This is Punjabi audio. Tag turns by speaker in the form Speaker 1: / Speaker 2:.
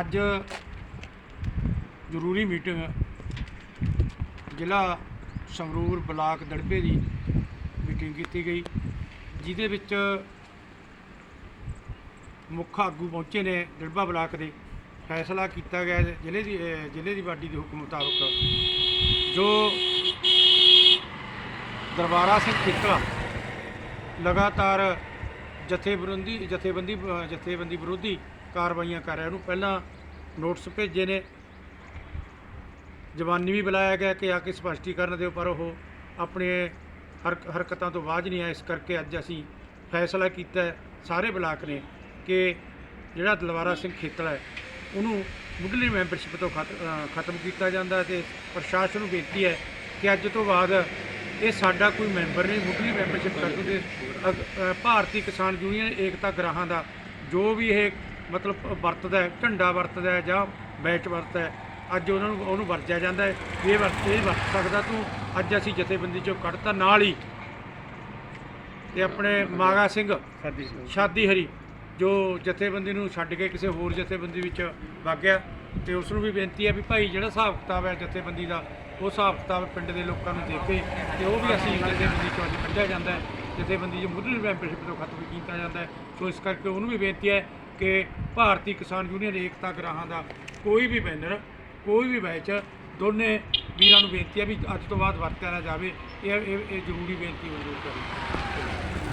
Speaker 1: ਅੱਜ ਜ਼ਰੂਰੀ ਮੀਟਿੰਗ ਜ਼ਿਲ੍ਹਾ ਸੰਗਰੂਰ ਬਲਾਕ ਦੜਬੇ ਦੀ ਮੀਟਿੰਗ ਕੀਤੀ ਗਈ, ਜਿਹਦੇ ਵਿੱਚ ਮੁੱਖ ਆਗੂ ਪਹੁੰਚੇ ਨੇ ਦੜਬਾ ਬਲਾਕ ਦੇ। ਫੈਸਲਾ ਕੀਤਾ ਗਿਆ ਜ਼ਿਲ੍ਹੇ ਦੀ ਜ਼ਿਲ੍ਹੇ ਦੀ ਬਾਡੀ ਦੇ ਹੁਕਮ ਮੁਤਾਬਕ, ਜੋ ਦਰਬਾਰਾ ਸਿੰਘ ਕਿੱਕਲਾ ਲਗਾਤਾਰ ਜਥੇਬੰਦੀ ਜਥੇਬੰਦੀ ਜਥੇਬੰਦੀ ਵਿਰੋਧੀ ਕਾਰਵਾਈਆਂ ਕਰ ਰਿਹਾ। ਉਹਨੂੰ ਪਹਿਲਾਂ ਨੋਟਿਸ ਭੇਜੇ ਨੇ। ਜਵਾਨੀ ਵੀ ਬੁਲਾਇਆ ਗਿਆ ਕਿ ਆ ਕੇ ਸਪਸ਼ਟੀਕਰਨ ਦਿਓ, ਪਰ ਉਹ ਆਪਣੇ ਹਰਕ- ਹਰਕਤਾਂ ਤੋਂ ਬਾਜ ਨਹੀਂ ਆਇਆ ਇਸ ਕਰਕੇ ਅੱਜ ਅਸੀਂ ਫੈਸਲਾ ਕੀਤਾ ਸਾਰੇ ਬਲਾਕ ਨੇ, ਕਿ ਜਿਹੜਾ ਦਲਵਾਰਾ ਸਿੰਘ ਖੇਤਲਾ ਹੈ, ਉਹਨੂੰ ਮੁੱਢਲੀ ਮੈਂਬਰਸ਼ਿਪ ਤੋਂ ਖਤ- ਖਤਮ ਕੀਤਾ ਜਾਂਦਾ ਹੈ ਤੇ ਪ੍ਰਸ਼ਾਸਨ ਨੂੰ ਬੇਨਤੀ ਹੈ ਕਿ ਅੱਜ ਤੋਂ ਬਾਅਦ ਇਹ ਸਾਡਾ ਕੋਈ ਮੈਂਬਰ ਨਹੀਂ, ਮੁੱਢਲੀ ਮੈਂਬਰਸ਼ਿਪ ਕਰ ਦਿੰਦੇ ਭਾਰਤੀ ਕਿਸਾਨ ਯੂਨੀਅਨ ਏਕਤਾ ਗ੍ਰਾਹਾਂ ਦਾ, ਜੋ ਵੀ ਇਹ ਮਤਲਬ ਵਰਤਦਾ ਹੈ ਝੰਡਾ ਵਰਤਦਾ ਹੈ ਜਾਂ ਬੈਚ ਵਰਤਦਾ ਹੈ ਅੱਜ ਉਹਨਾਂ ਨੂੰ ਉਹਨੂੰ ਵਰਤਿਆ ਜਾਂਦਾ ਹੈ ਵੀ ਇਹ ਵਰਤ ਇਹ ਵਰਤ ਸਕਦਾ ਤੂੰ ਅੱਜ ਅਸੀਂ ਜਥੇਬੰਦੀ ਚੋਂ ਕੱਢਤਾ ਨਾਲ ਹੀ। ਤੇ ਆਪਣੇ ਮਾਗਾ ਸਿੰਘ ਸ਼ਾਦੀ ਹਰੀ ਜੋ ਜਥੇਬੰਦੀ ਨੂੰ ਛੱਡ ਕੇ ਕਿਸੇ ਹੋਰ ਜਥੇਬੰਦੀ ਵਿੱਚ ਵਗ ਗਿਆ ਤੇ ਉਸ ਨੂੰ ਵੀ ਬੇਨਤੀ ਹੈ ਵੀ ਭਾਈ ਜਿਹੜਾ ਹਿਸਾਬ ਕਿਤਾਬ ਹੈ ਜਥੇਬੰਦੀ ਦਾ ਉਹ ਹਿਸਾਬ ਕਿਤਾਬ ਪਿੰਡ ਦੇ ਲੋਕਾਂ ਨੂੰ ਦੇ ਕੇ ਤੇ ਉਹ ਵੀ ਅਸੀਂ ਜਥੇਬੰਦੀ ਚੋਂ ਅੱਜ ਕੱਢਿਆ ਜਾਂਦਾ ਹੈ। ਜਥੇਬੰਦੀ ਜੋ ਮੁੱਢਲੀ ਮੈਂਬਰਸ਼ਿਪ ਤੋਂ ਖਤਮ ਕੀਤਾ ਜਾਂਦਾ ਹੈ। ਸੋ ਇਸ ਕਰਕੇ ਉਹਨੂੰ ਵੀ ਬੇਨਤੀ ਹੈ ਕਿ ਭਾਰਤੀ ਕਿਸਾਨ ਯੂਨੀਅਨ ਏਕਤਾ ਗ੍ਰਾਹਾਂ ਦਾ ਕੋਈ ਵੀ ਬੈਨਰ, ਕੋਈ ਵੀ ਬੈਚ ਦੋਨੇ ਵੀਰਾਂ ਨੂੰ ਬੇਨਤੀ ਹੈ ਵੀ ਅੱਜ ਤੋਂ ਬਾਅਦ ਵਰਤਿਆ ਨਾ ਜਾਵੇ। ਇਹ ਇਹ ਇਹ ਜ਼ਰੂਰੀ ਬੇਨਤੀ ਮਨਜ਼ੂਰ ਕਰੋ